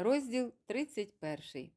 Розділ 31.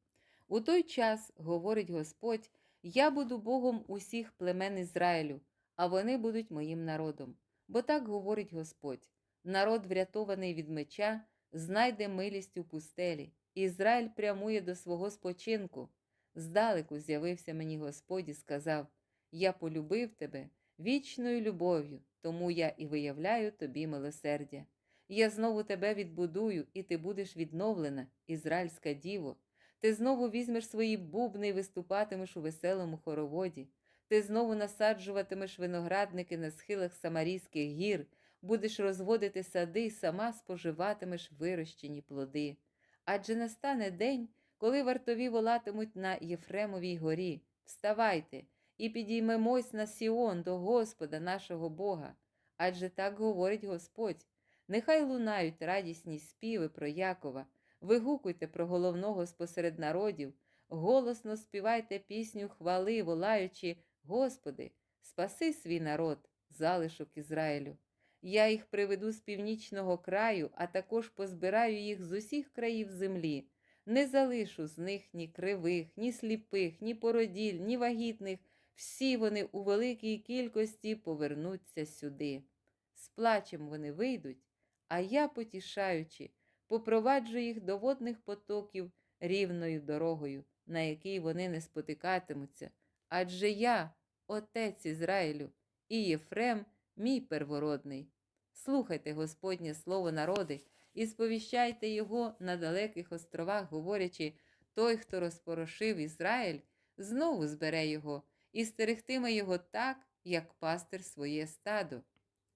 У той час, говорить Господь, я буду Богом усіх племен Ізраїлю, а вони будуть моїм народом. Бо так говорить Господь: народ, врятований від меча, знайде милість у пустелі. Ізраїль прямує до свого спочинку. Здалеку з'явився мені Господь і сказав: Я полюбив тебе вічною любов'ю, тому я і виявляю тобі милосердя. Я знову тебе відбудую, і ти будеш відновлена, ізраїльська діво. Ти знову візьмеш свої бубни і виступатимеш у веселому хороводі. Ти знову насаджуватимеш виноградники на схилах Самарійських гір, будеш розводити сади і сама споживатимеш вирощені плоди. Адже настане день, коли вартові волатимуть на Єфремовій горі. Вставайте і підіймемось на Сіон до Господа нашого Бога. Адже так говорить Господь. Нехай лунають радісні співи про Якова, вигукуйте про головного спосеред народів, голосно співайте пісню хвали, волаючи, Господи, спаси свій народ, залишок Ізраїлю. Я їх приведу з північного краю, а також позбираю їх з усіх країв землі. Не залишу з них ні кривих, ні сліпих, ні породіль, ні вагітних. Всі вони у великій кількості повернуться сюди. З плачем вони вийдуть, а я, потішаючи, попроваджу їх до водних потоків рівною дорогою, на якій вони не спотикатимуться. Адже я, отець Ізраїлю, і Єфрем, мій первородний. Слухайте Господнє слово народи і сповіщайте його на далеких островах, говорячи, той, хто розпорошив Ізраїль, знову збере його і стерегтиме його так, як пастир своє стадо.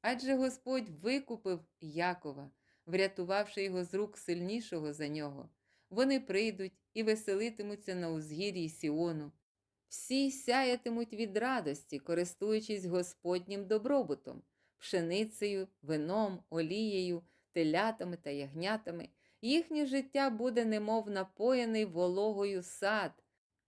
Адже Господь викупив Якова, врятувавши його з рук сильнішого за нього. Вони прийдуть і веселитимуться на узгір'ї Сіону. Всі сяятимуть від радості, користуючись Господнім добробутом, пшеницею, вином, олією, телятами та ягнятами. Їхнє життя буде немов напоєний вологою сад,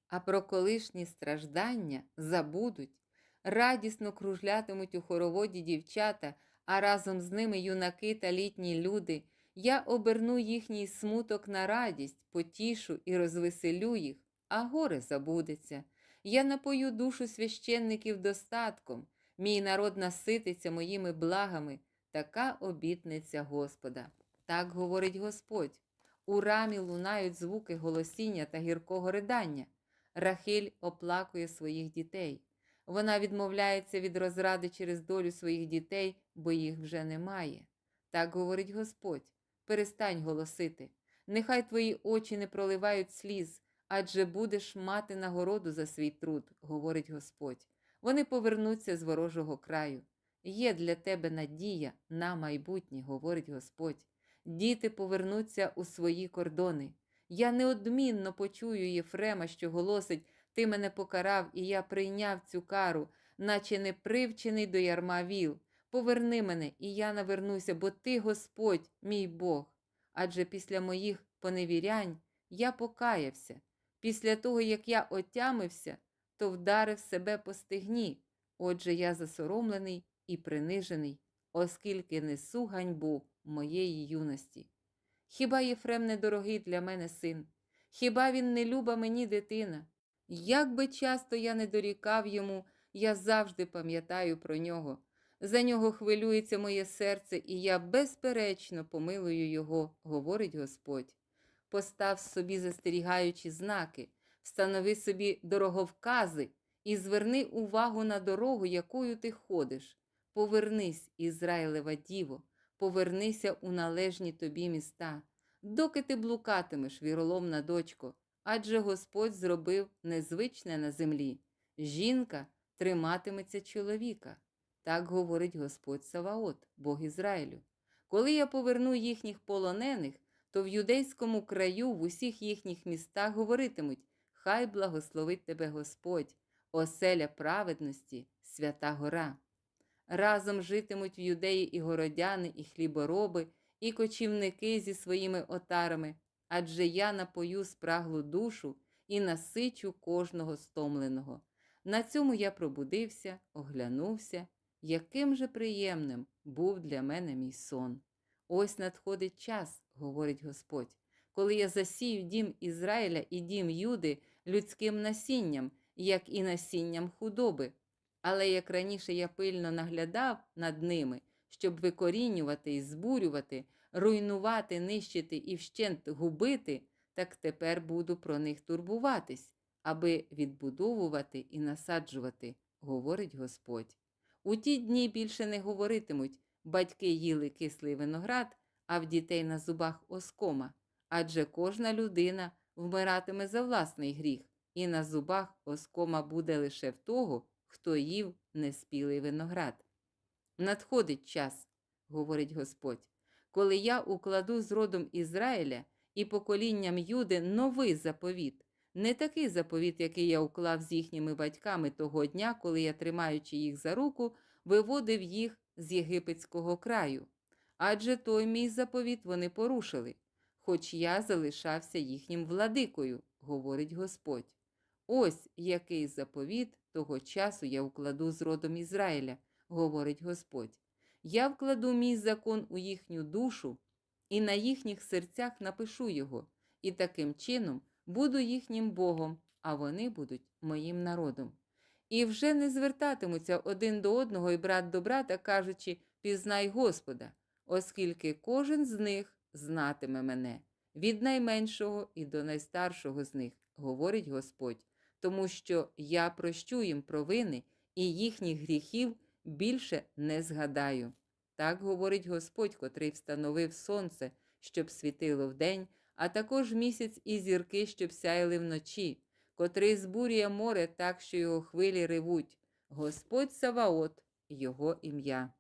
а про колишні страждання забудуть. Радісно кружлятимуть у хороводі дівчата, а разом з ними юнаки та літні люди. Я оберну їхній смуток на радість, потішу і розвеселю їх, а горе забудеться. Я напою душу священників достатком, мій народ насититься моїми благами, така обітниця Господа. Так говорить Господь. У рамі лунають звуки голосіння та гіркого ридання. Рахиль оплакує своїх дітей. Вона відмовляється від розради через долю своїх дітей, бо їх вже немає. Так говорить Господь: перестань голосити. Нехай твої очі не проливають сліз, адже будеш мати нагороду за свій труд, говорить Господь. Вони повернуться з ворожого краю. Є для тебе надія на майбутнє, говорить Господь. Діти повернуться у свої кордони. Я неодмінно почую Єфрема, що голосить Ти мене покарав, і я прийняв цю кару, наче не привчений до ярма віл. Поверни мене, і я навернуся, бо ти, Господь, мій Бог. Адже після моїх поневірянь я покаявся. Після того, як я отямився, то вдарив себе по стегні. Отже, я засоромлений і принижений, оскільки несу ганьбу моєї юності. Хіба Єфрем недорогий для мене син? Хіба він не люба мені дитина? Як би часто я не дорікав йому, я завжди пам'ятаю про нього. За нього хвилюється моє серце, і я безперечно помилую його, говорить Господь. Постав собі застерігаючі знаки, встанови собі дороговкази і зверни увагу на дорогу, якою ти ходиш. Повернись, Ізраїлева діво, повернися у належні тобі міста, доки ти блукатимеш, віроломна дочко, адже Господь зробив незвичне на землі. Жінка триматиметься чоловіка. Так говорить Господь Саваот, Бог Ізраїлю. Коли я поверну їхніх полонених, то в юдейському краю в усіх їхніх містах говоритимуть: Хай благословить тебе Господь, оселя праведності, свята гора. Разом житимуть в юдеї і городяни, і хлібороби, і кочівники зі своїми отарами, адже я напою спраглу душу і насичу кожного стомленого. На цьому я пробудився, оглянувся, яким же приємним був для мене мій сон. Ось надходить час, говорить Господь, коли я засію дім Ізраїля і дім Юди людським насінням, як і насінням худоби. Але як раніше я пильно наглядав над ними, щоб викорінювати і збурювати, руйнувати, нищити і вщент губити, так тепер буду про них турбуватись, аби відбудовувати і насаджувати, говорить Господь. У ті дні більше не говоритимуть батьки їли кислий виноград, а в дітей на зубах оскома, адже кожна людина вмиратиме за власний гріх, і на зубах оскома буде лише в того, хто їв неспілий виноград. Надходить час, говорить Господь, коли я укладу з родом Ізраїля і поколінням Юди новий заповіт, не такий заповіт, який я уклав з їхніми батьками того дня, коли я, тримаючи їх за руку, виводив їх з єгипетського краю. Адже той мій заповіт вони порушили, хоч я залишався їхнім владикою, говорить Господь. Ось який заповіт того часу я укладу з родом Ізраїля, говорить Господь. Я вкладу мій закон у їхню душу, і на їхніх серцях напишу його, і таким чином буду їхнім Богом, а вони будуть моїм народом. І вже не звертатимуться один до одного і брат до брата, кажучи, пізнай Господа, оскільки кожен з них знатиме мене, від найменшого і до найстаршого з них, говорить Господь, тому що я прощу їм провини і їхніх гріхів більше не згадаю. Так говорить Господь, котрий встановив сонце, щоб світило вдень, а також місяць і зірки, щоб сяяли вночі, котрий збурює море так, що його хвилі ревуть. Господь Саваот, його ім'я.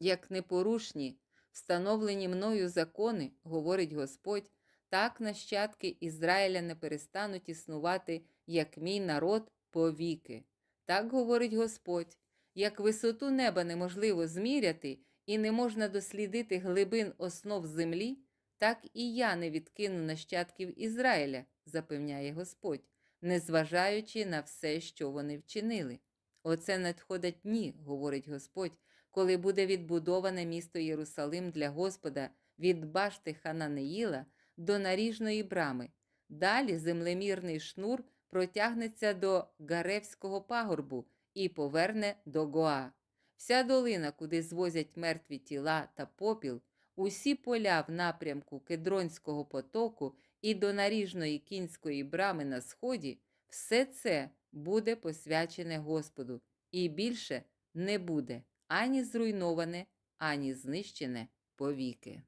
Як непорушні, встановлені мною закони, говорить Господь, так нащадки Ізраїля не перестануть існувати, як мій народ повіки. Так говорить Господь, як висоту неба неможливо зміряти і не можна дослідити глибин основ землі, так і я не відкину нащадків Ізраїля, запевняє Господь, незважаючи на все, що вони вчинили. Оце надходять дні, говорить Господь, коли буде відбудоване місто Єрусалим для Господа від башти Хананеїла до наріжної брами. Далі землемірний шнур протягнеться до Гаревського пагорбу і поверне до Гоа. Вся долина, куди звозять мертві тіла та попіл, усі поля в напрямку Кедронського потоку і до наріжної кінської брами на сході, все це буде посвячене Господу, і більше не буде ані зруйноване, ані знищене повіки.